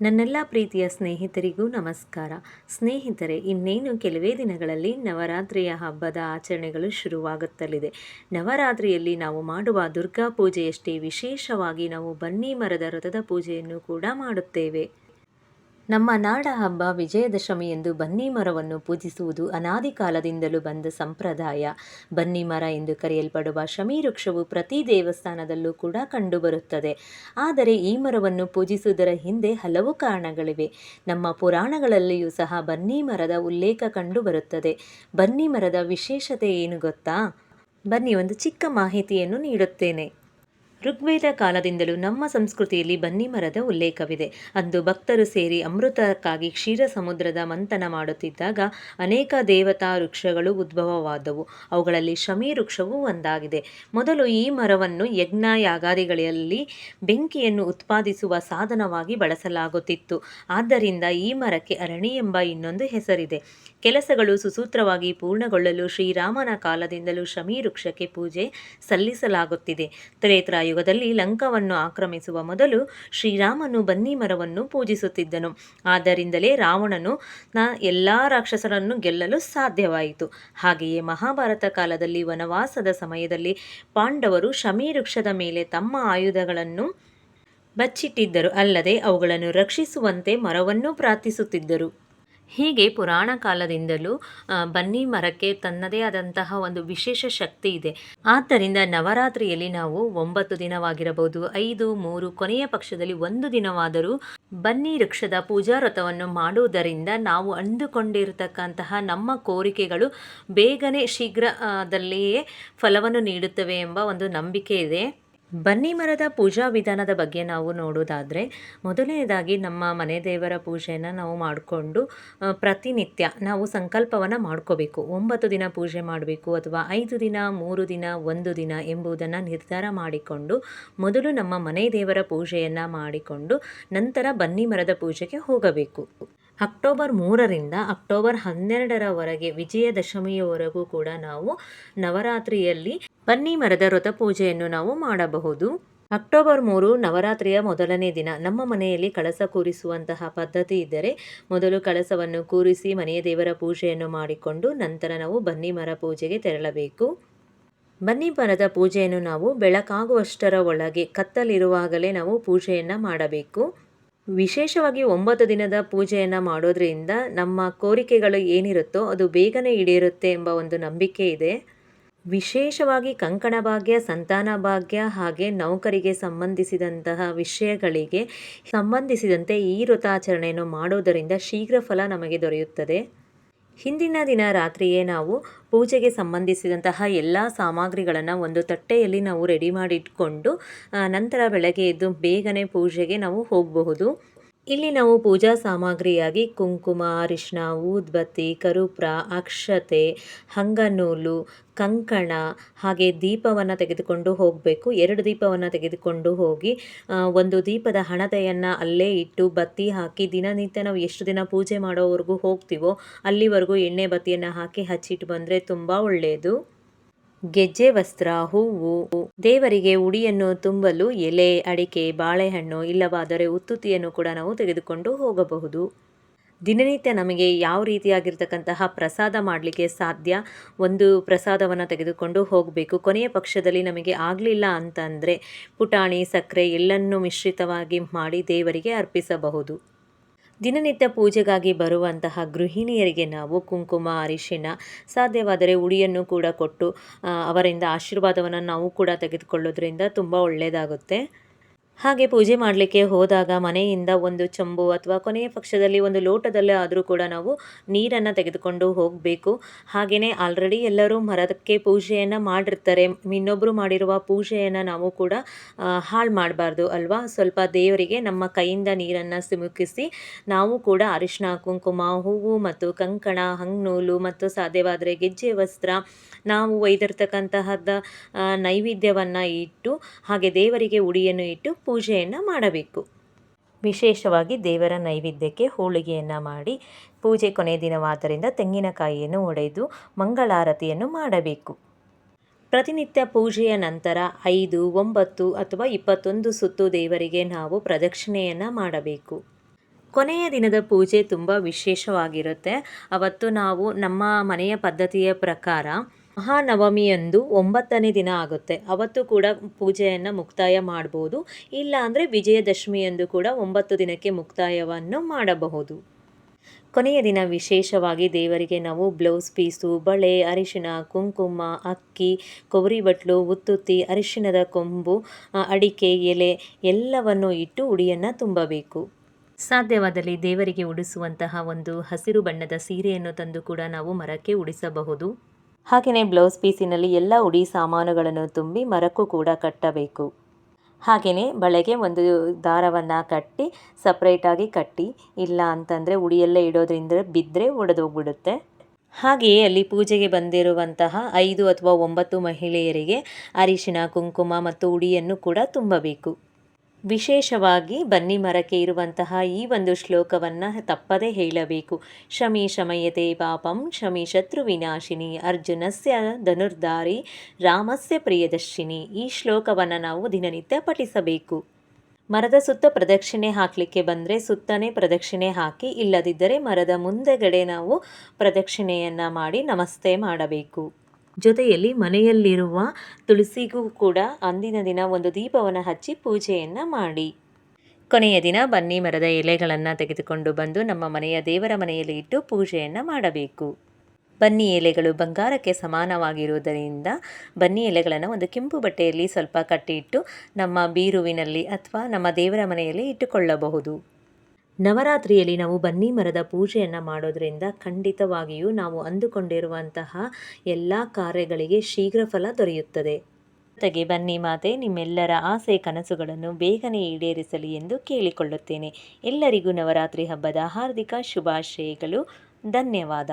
ನನ್ನೆಲ್ಲ ಪ್ರೀತಿಯ ಸ್ನೇಹಿತರಿಗೂ ನಮಸ್ಕಾರ. ಸ್ನೇಹಿತರೆ, ಇನ್ನೇನು ಕೆಲವೇ ದಿನಗಳಲ್ಲಿ ನವರಾತ್ರಿಯ ಹಬ್ಬದ ಆಚರಣೆಗಳು ಶುರುವಾಗುತ್ತಲಿದೆ. ನವರಾತ್ರಿಯಲ್ಲಿ ನಾವು ಮಾಡುವ ದುರ್ಗಾ ಪೂಜೆಯಷ್ಟೇ ವಿಶೇಷವಾಗಿ ನಾವು ಬನ್ನಿ ಮರದ ರಥದ ಪೂಜೆಯನ್ನು ಕೂಡ ಮಾಡುತ್ತೇವೆ. ನಮ್ಮ ನಾಡ ಹಬ್ಬ ವಿಜಯದಶಮಿ ಎಂದು ಬನ್ನಿ ಮರವನ್ನು ಪೂಜಿಸುವುದು ಅನಾದಿ ಕಾಲದಿಂದಲೂ ಬಂದ ಸಂಪ್ರದಾಯ. ಬನ್ನಿ ಮರ ಎಂದು ಕರೆಯಲ್ಪಡುವ ಶಮಿ ವೃಕ್ಷವು ಪ್ರತಿ ದೇವಸ್ಥಾನದಲ್ಲೂ ಕೂಡ ಕಂಡುಬರುತ್ತದೆ ಆದರೆ ಈ ಮರವನ್ನು ಪೂಜಿಸುವುದರ ಹಿಂದೆ ಹಲವು ಕಾರಣಗಳಿವೆ. ನಮ್ಮ ಪುರಾಣಗಳಲ್ಲಿಯೂ ಸಹ ಬನ್ನಿ ಮರದ ಉಲ್ಲೇಖ ಕಂಡುಬರುತ್ತದೆ ಬನ್ನಿ ಮರದ ವಿಶೇಷತೆ ಏನು ಗೊತ್ತಾ? ಬನ್ನಿ, ಒಂದು ಚಿಕ್ಕ ಮಾಹಿತಿಯನ್ನು ನೀಡುತ್ತೇನೆ. ಋಗ್ವೇದ ಕಾಲದಿಂದಲೂ ನಮ್ಮ ಸಂಸ್ಕೃತಿಯಲ್ಲಿ ಬನ್ನಿ ಮರದ ಉಲ್ಲೇಖವಿದೆ. ಅಂದು ಭಕ್ತರು ಸೇರಿ ಅಮೃತಕ್ಕಾಗಿ ಕ್ಷೀರ ಸಮುದ್ರದ ಮಂಥನ ಮಾಡುತ್ತಿದ್ದಾಗ ಅನೇಕ ದೇವತಾ ವೃಕ್ಷಗಳು ಉದ್ಭವವಾದವು. ಅವುಗಳಲ್ಲಿ ಶಮಿ ವೃಕ್ಷವೂ ಒಂದಾಗಿದೆ. ಮೊದಲು ಈ ಮರವನ್ನು ಯಜ್ಞ ಯಾಗಾದಿಗಳಲ್ಲಿ ಬೆಂಕಿಯನ್ನು ಉತ್ಪಾದಿಸುವ ಸಾಧನವಾಗಿ ಬಳಸಲಾಗುತ್ತಿತ್ತು. ಆದ್ದರಿಂದ ಈ ಮರಕ್ಕೆ ಅರಣಿ ಎಂಬ ಇನ್ನೊಂದು ಹೆಸರಿದೆ. ಕೆಲಸಗಳು ಸುಸೂತ್ರವಾಗಿ ಪೂರ್ಣಗೊಳ್ಳಲು ಶ್ರೀರಾಮನ ಕಾಲದಿಂದಲೂ ಶಮಿ ವೃಕ್ಷಕ್ಕೆ ಪೂಜೆ ಸಲ್ಲಿಸಲಾಗುತ್ತಿದೆ. ತ್ರೇತ್ರ ಯುಗದಲ್ಲಿ ಲಂಕವನ್ನು ಆಕ್ರಮಿಸುವ ಮೊದಲು ಶ್ರೀರಾಮನು ಬನ್ನಿ ಮರವನ್ನು ಪೂಜಿಸುತ್ತಿದ್ದನು. ಆದ್ದರಿಂದಲೇ ರಾವಣನು ನ ಎಲ್ಲ ರಾಕ್ಷಸರನ್ನು ಗೆಲ್ಲಲು ಸಾಧ್ಯವಾಯಿತು. ಹಾಗೆಯೇ ಮಹಾಭಾರತ ಕಾಲದಲ್ಲಿ ವನವಾಸದ ಸಮಯದಲ್ಲಿ ಪಾಂಡವರು ಶಮಿ ವೃಕ್ಷದ ಮೇಲೆ ತಮ್ಮ ಆಯುಧಗಳನ್ನು ಬಚ್ಚಿಟ್ಟಿದ್ದರು. ಅಲ್ಲದೆ ಅವುಗಳನ್ನು ರಕ್ಷಿಸುವಂತೆ ಮರವನ್ನು ಪ್ರಾರ್ಥಿಸುತ್ತಿದ್ದರು. ಹೀಗೆ ಪುರಾಣ ಕಾಲದಿಂದಲೂ ಬನ್ನಿ ಮರಕ್ಕೆ ತನ್ನದೇ ಆದಂತಹ ಒಂದು ವಿಶೇಷ ಶಕ್ತಿ ಇದೆ. ಆದ್ದರಿಂದ ನವರಾತ್ರಿಯಲ್ಲಿ ನಾವು ಒಂಬತ್ತು ದಿನವಾಗಿರಬಹುದು. ಐದು, ಮೂರು ಕೊನೆಯ ಪಕ್ಷದಲ್ಲಿ ಒಂದು ದಿನವಾದರೂ ಬನ್ನಿ ವೃಕ್ಷದ ಪೂಜಾ ವ್ರತವನ್ನು ಮಾಡುವುದರಿಂದ ನಾವು ಅಂದುಕೊಂಡಿರತಕ್ಕಂತಹ ನಮ್ಮ ಕೋರಿಕೆಗಳು ಬೇಗನೆ ಶೀಘ್ರದಲ್ಲಿಯೇ ಫಲವನ್ನು ನೀಡುತ್ತವೆ ಎಂಬ ಒಂದು ನಂಬಿಕೆ ಇದೆ. ಬನ್ನಿ ಮರದ ಪೂಜಾ ವಿಧಾನದ ಬಗ್ಗೆ ನಾವು ನೋಡೋದಾದರೆ, ಮೊದಲನೇದಾಗಿ ನಮ್ಮ ಮನೆ ದೇವರ ಪೂಜೆಯನ್ನು ನಾವು ಮಾಡಿಕೊಂಡು ಪ್ರತಿನಿತ್ಯ ನಾವು ಸಂಕಲ್ಪವನ್ನು ಮಾಡ್ಕೋಬೇಕು. ಒಂಬತ್ತು ದಿನ ಪೂಜೆ ಮಾಡಬೇಕು ಅಥವಾ ಐದು ದಿನ, ಮೂರು ದಿನ, ಒಂದು ದಿನ ಎಂಬುದನ್ನು ನಿರ್ಧಾರ ಮಾಡಿಕೊಂಡು, ಮೊದಲು ನಮ್ಮ ಮನೆ ದೇವರ ಪೂಜೆಯನ್ನು ಮಾಡಿಕೊಂಡು, ನಂತರ ಬನ್ನಿ ಮರದ ಪೂಜೆಗೆ ಹೋಗಬೇಕು. ಅಕ್ಟೋಬರ್ ಮೂರರಿಂದ ಅಕ್ಟೋಬರ್ ಹನ್ನೆರಡರವರೆಗೆ ವಿಜಯದಶಮಿಯವರೆಗೂ ಕೂಡ ನಾವು ನವರಾತ್ರಿಯಲ್ಲಿ ಬನ್ನಿ ಮರದ ವ್ರತಪೂಜೆಯನ್ನು ನಾವು ಮಾಡಬಹುದು. ಅಕ್ಟೋಬರ್ ಮೂರು ನವರಾತ್ರಿಯ ಮೊದಲನೇ ದಿನ. ನಮ್ಮ ಮನೆಯಲ್ಲಿ ಕಳಸ ಕೂರಿಸುವಂತಹ ಪದ್ಧತಿ ಇದ್ದರೆ ಮೊದಲು ಕಳಸವನ್ನು ಕೂರಿಸಿ ಮನೆಯ ದೇವರ ಪೂಜೆಯನ್ನು ಮಾಡಿಕೊಂಡು ನಂತರ ನಾವು ಬನ್ನಿ ಮರ ಪೂಜೆಗೆ ತೆರಳಬೇಕು. ಬನ್ನಿ ಮರದ ಪೂಜೆಯನ್ನು ನಾವು ಬೆಳಕಾಗುವಷ್ಟರ ಒಳಗೆ ಕತ್ತಲಿರುವಾಗಲೇ ನಾವು ಪೂಜೆಯನ್ನು ಮಾಡಬೇಕು. ವಿಶೇಷವಾಗಿ ಒಂಬತ್ತು ದಿನದ ಪೂಜೆಯನ್ನು ಮಾಡೋದ್ರಿಂದ ನಮ್ಮ ಕೋರಿಕೆಗಳು ಏನಿರುತ್ತೋ ಅದು ಬೇಗನೆ ಈಡೇರುತ್ತೆ ಎಂಬ ಒಂದು ನಂಬಿಕೆ ಇದೆ. ವಿಶೇಷವಾಗಿ ಕಂಕಣ ಭಾಗ್ಯ, ಸಂತಾನ ಭಾಗ್ಯ ಹಾಗೆ ನೌಕರಿಗೆ ಸಂಬಂಧಿಸಿದಂತಹ ವಿಷಯಗಳಿಗೆ ಸಂಬಂಧಿಸಿದಂತೆ ಈ ವ್ರತಾಚರಣೆಯನ್ನು ಮಾಡೋದರಿಂದ ಶೀಘ್ರ ಫಲ ನಮಗೆ ದೊರೆಯುತ್ತದೆ. ಹಿಂದಿನ ದಿನ ರಾತ್ರಿಯೇ ನಾವು ಪೂಜೆಗೆ ಸಂಬಂಧಿಸಿದಂತಹ ಎಲ್ಲ ಸಾಮಗ್ರಿಗಳನ್ನು ಒಂದು ತಟ್ಟೆಯಲ್ಲಿ ನಾವು ರೆಡಿ ಮಾಡಿಟ್ಕೊಂಡು ನಂತರ ಬೆಳಗ್ಗೆ ಎದ್ದು ಬೇಗನೆ ಪೂಜೆಗೆ ನಾವು ಹೋಗಬಹುದು. ಇಲ್ಲಿ ನಾವು ಪೂಜಾ ಸಾಮಗ್ರಿಯಾಗಿ ಕುಂಕುಮ ಅರಿಶಿನ ಊದ್ಬತ್ತಿ, ಕರುಪ್ರ, ಅಕ್ಷತೆ, ಹಂಗನೂಲು, ಕಂಕಣ ಹಾಗೆ ದೀಪವನ್ನು ತೆಗೆದುಕೊಂಡು ಹೋಗಬೇಕು. ಎರಡು ದೀಪವನ್ನು ತೆಗೆದುಕೊಂಡು ಹೋಗಿ ಒಂದು ದೀಪದ ಹಣತೆಯನ್ನು ಅಲ್ಲೇ ಇಟ್ಟು ಬತ್ತಿ ಹಾಕಿ ದಿನನಿತ್ಯ ನಾವು ಎಷ್ಟು ದಿನ ಪೂಜೆ ಮಾಡೋವರೆಗೂ ಹೋಗ್ತೀವೋ ಅಲ್ಲಿವರೆಗೂ ಎಣ್ಣೆ ಬತ್ತಿಯನ್ನು ಹಾಕಿ ಹಚ್ಚಿಟ್ಟು ಬಂದರೆ ತುಂಬ ಒಳ್ಳೆಯದು ಗೆಜ್ಜೆ ವಸ್ತ್ರ, ಹೂವು, ದೇವರಿಗೆ ಉಡಿಯನ್ನು ತುಂಬಲು ಎಲೆ, ಅಡಿಕೆ, ಬಾಳೆಹಣ್ಣು ಇಲ್ಲವಾದರೆ ಉತ್ತುತಿಯನ್ನು ಕೂಡ ನಾವು ತೆಗೆದುಕೊಂಡು ಹೋಗಬಹುದು. ದಿನನಿತ್ಯ ನಮಗೆ ಯಾವ ರೀತಿಯಾಗಿರ್ತಕ್ಕಂತಹ ಪ್ರಸಾದ ಮಾಡಲಿಕ್ಕೆ ಸಾಧ್ಯ? ಒಂದು ಪ್ರಸಾದವನ್ನು ತೆಗೆದುಕೊಂಡು ಹೋಗಬೇಕು. ಕೊನೆಯ ಪಕ್ಷದಲ್ಲಿ ನಮಗೆ ಆಗಲಿಲ್ಲ ಅಂತಂದರೆ ಪುಟಾಣಿ, ಸಕ್ಕರೆ ಎಲ್ಲನ್ನು ಮಿಶ್ರಿತವಾಗಿ ಮಾಡಿ ದೇವರಿಗೆ ಅರ್ಪಿಸಬಹುದು. ದಿನನಿತ್ಯ ಪೂಜೆಗಾಗಿ ಬರುವಂತಹ ಗೃಹಿಣಿಯರಿಗೆ ನಾವು ಕುಂಕುಮ, ಅರಿಶಿಣ, ಸಾಧ್ಯವಾದರೆ ಉಡಿಯನ್ನು ಕೂಡ ಕೊಟ್ಟು ಅವರಿಂದ ಆಶೀರ್ವಾದವನ್ನು ನಾವು ಕೂಡ ತೆಗೆದುಕೊಳ್ಳೋದ್ರಿಂದ ತುಂಬ ಒಳ್ಳೆಯದಾಗುತ್ತೆ ಹಾಗೆ ಪೂಜೆ ಮಾಡಲಿಕ್ಕೆ ಹೋದಾಗ ಮನೆಯಿಂದ ಒಂದು ಚಂಬು ಅಥವಾ ಕೊನೆಯ ಪಕ್ಷದಲ್ಲಿ ಒಂದು ಲೋಟದಲ್ಲೇ ಆದರೂ ಕೂಡ ನಾವು ನೀರನ್ನು ತೆಗೆದುಕೊಂಡು ಹೋಗಬೇಕು. ಹಾಗೆಯೇ ಆಲ್ರೆಡಿ ಎಲ್ಲರೂ ಮರದಕ್ಕೆ ಪೂಜೆಯನ್ನು ಮಾಡಿರ್ತಾರೆ. ಇನ್ನೊಬ್ಬರು ಮಾಡಿರುವ ಪೂಜೆಯನ್ನು ನಾವು ಕೂಡ ಹಾಳು ಮಾಡಬಾರ್ದು ಅಲ್ವಾ? ಸ್ವಲ್ಪ ದೇವರಿಗೆ ನಮ್ಮ ಕೈಯಿಂದ ನೀರನ್ನು ಸಿಮುಕಿಸಿ ನಾವು ಕೂಡ ಅರಿಶಿನ ಕುಂಕುಮ, ಹೂವು ಮತ್ತು ಕಂಕಣ, ಹಂಗ್ನೂಲು ಮತ್ತು ಸಾಧ್ಯವಾದರೆ ಗೆಜ್ಜೆ, ವಸ್ತ್ರ, ನಾವು ಒಯ್ದಿರ್ತಕ್ಕಂತಹದ್ದ ನೈವೇದ್ಯವನ್ನು ಇಟ್ಟು ಹಾಗೆ ದೇವರಿಗೆ ಉಡಿಯನ್ನು ಇಟ್ಟು ಪೂಜೆಯನ್ನು ಮಾಡಬೇಕು. ವಿಶೇಷವಾಗಿ ದೇವರ ನೈವೇದ್ಯಕ್ಕೆ ಹೋಳಿಗೆಯನ್ನು ಮಾಡಿ ಪೂಜೆ ಕೊನೆ ದಿನವಾದ್ದರಿಂದ ತೆಂಗಿನಕಾಯಿಯನ್ನು ಒಡೆದು ಮಂಗಳಾರತಿಯನ್ನು ಮಾಡಬೇಕು. ಪ್ರತಿನಿತ್ಯ ಪೂಜೆಯ ನಂತರ ಐದು, ಒಂಬತ್ತು ಅಥವಾ ಇಪ್ಪತ್ತೊಂದು ಸುತ್ತು ದೇವರಿಗೆ ನಾವು ಪ್ರದಕ್ಷಿಣೆಯನ್ನು ಮಾಡಬೇಕು. ಕೊನೆಯ ದಿನದ ಪೂಜೆ ತುಂಬ ವಿಶೇಷವಾಗಿರುತ್ತೆ. ಅವತ್ತು ನಾವು ನಮ್ಮ ಮನೆಯ ಪದ್ಧತಿಯ ಪ್ರಕಾರ ಮಹಾನವಮಿಯಂದು ಒಂಬತ್ತನೇ ದಿನ ಆಗುತ್ತೆ. ಅವತ್ತು ಕೂಡ ಪೂಜೆಯನ್ನು ಮುಕ್ತಾಯ ಮಾಡ್ಬೋದು. ಇಲ್ಲ ಅಂದರೆ ವಿಜಯದಶಮಿಯಂದು ಕೂಡ ಒಂಬತ್ತು ದಿನಕ್ಕೆ ಮುಕ್ತಾಯವನ್ನು ಮಾಡಬಹುದು. ಕೊನೆಯ ದಿನ ವಿಶೇಷವಾಗಿ ದೇವರಿಗೆ ನಾವು ಬ್ಲೌಸ್ ಪೀಸು, ಬಳೆ, ಅರಿಶಿನ, ಕುಂಕುಮ, ಅಕ್ಕಿ, ಕೊಬ್ಬರಿ ಬಟ್ಲು, ಉತ್ತುತ್ತಿ ಅರಿಶಿಣದ ಕೊಂಬು ಅಡಿಕೆ, ಎಲೆ ಎಲ್ಲವನ್ನು ಇಟ್ಟು ಉಡಿಯನ್ನು ತುಂಬಬೇಕು. ಸಾಧ್ಯವಾದಲ್ಲಿ ದೇವರಿಗೆ ಉಡಿಸುವಂತಹ ಒಂದು ಹಸಿರು ಬಣ್ಣದ ಸೀರೆಯನ್ನು ತಂದು ಕೂಡ ನಾವು ಮರಕ್ಕೆ ಉಡಿಸಬಹುದು. ಹಾಗೆಯೇ ಬ್ಲೌಸ್ ಪೀಸಿನಲ್ಲಿ ಎಲ್ಲ ಉಡಿ ಸಾಮಾನುಗಳನ್ನು ತುಂಬಿ ಮರಕ್ಕೂ ಕೂಡ ಕಟ್ಟಬೇಕು. ಹಾಗೆಯೇ ಬಳೆಗೆ ಒಂದು ದಾರವನ್ನು ಕಟ್ಟಿ ಸಪ್ರೇಟಾಗಿ ಕಟ್ಟಿ, ಇಲ್ಲ ಅಂತಂದರೆ ಉಡಿಯಲ್ಲೇ ಇಡೋದ್ರಿಂದ ಬಿದ್ದರೆ ಒಡೆದೋಗ್ಬಿಡುತ್ತೆ. ಹಾಗೆಯೇ ಅಲ್ಲಿ ಪೂಜೆಗೆ ಬಂದಿರುವಂತಹ ಐದು ಅಥವಾ ಒಂಬತ್ತು ಮಹಿಳೆಯರಿಗೆ ಅರಿಶಿನ, ಕುಂಕುಮ ಮತ್ತು ಉಡಿಯನ್ನು ಕೂಡ ತುಂಬಬೇಕು. ವಿಶೇಷವಾಗಿ ಬನ್ನಿ ಮರಕ್ಕೆ ಇರುವಂತಹ ಈ ಒಂದು ಶ್ಲೋಕವನ್ನು ತಪ್ಪದೇ ಹೇಳಬೇಕು. ಶಮಿ ಶಮಯತೆ ಪಾಪಂ, ಶಮಿ ಶತ್ರು ವಿನಾಶಿನಿ, ಅರ್ಜುನಸ್ಯ ಧನುರ್ಧಾರಿ, ರಾಮಸ್ಯ ಪ್ರಿಯದರ್ಶಿನಿ ಈ ಶ್ಲೋಕವನ್ನು ನಾವು ದಿನನಿತ್ಯ ಪಠಿಸಬೇಕು. ಮರದ ಸುತ್ತ ಪ್ರದಕ್ಷಿಣೆ ಹಾಕಲಿಕ್ಕೆ ಬಂದರೆ ಸುತ್ತನೇ ಪ್ರದಕ್ಷಿಣೆ ಹಾಕಿ, ಇಲ್ಲದಿದ್ದರೆ ಮರದ ಮುಂದೆಗಡೆ ನಾವು ಪ್ರದಕ್ಷಿಣೆಯನ್ನು ಮಾಡಿ ನಮಸ್ತೆ ಮಾಡಬೇಕು. ಜೊತೆಯಲ್ಲಿ ಮನೆಯಲ್ಲಿರುವ ತುಳಸಿಗೂ ಕೂಡ ಅಂದಿನ ದಿನ ಒಂದು ದೀಪವನ್ನು ಹಚ್ಚಿ ಪೂಜೆಯನ್ನು ಮಾಡಿ. ಕೊನೆಯ ದಿನ ಬನ್ನಿ ಮರದ ಎಲೆಗಳನ್ನು ತೆಗೆದುಕೊಂಡು ಬಂದು ನಮ್ಮ ಮನೆಯ ದೇವರ ಮನೆಯಲ್ಲಿ ಇಟ್ಟು ಪೂಜೆಯನ್ನು ಮಾಡಬೇಕು. ಬನ್ನಿ ಎಲೆಗಳು ಬಂಗಾರಕ್ಕೆ ಸಮಾನವಾಗಿರುವುದರಿಂದ ಬನ್ನಿ ಎಲೆಗಳನ್ನು ಒಂದು ಕೆಂಪು ಬಟ್ಟೆಯಲ್ಲಿ ಸ್ವಲ್ಪ ಕಟ್ಟಿಟ್ಟು ನಮ್ಮ ಬೀರುವಿನಲ್ಲಿ ಅಥವಾ ನಮ್ಮ ದೇವರ ಮನೆಯಲ್ಲಿ ಇಟ್ಟುಕೊಳ್ಳಬಹುದು. ನವರಾತ್ರಿಯಲ್ಲಿ ನಾವು ಬನ್ನಿ ಮರದ ಪೂಜೆಯನ್ನು ಮಾಡೋದರಿಂದ ಖಂಡಿತವಾಗಿಯೂ ನಾವು ಅಂದುಕೊಂಡಿರುವಂತಹ ಎಲ್ಲ ಕಾರ್ಯಗಳಿಗೆ ಶೀಘ್ರ ಫಲ ದೊರೆಯುತ್ತದೆ. ಜೊತೆಗೆ ಬನ್ನಿ ಮಾತೆ, ನಿಮ್ಮೆಲ್ಲರ ಆಸೆ ಕನಸುಗಳನ್ನು ಬೇಗನೆ ಈಡೇರಿಸಲಿ ಎಂದು ಕೇಳಿಕೊಳ್ಳುತ್ತೇನೆ. ಎಲ್ಲರಿಗೂ ನವರಾತ್ರಿ ಹಬ್ಬದ ಹಾರ್ದಿಕ ಶುಭಾಶಯಗಳು. ಧನ್ಯವಾದ.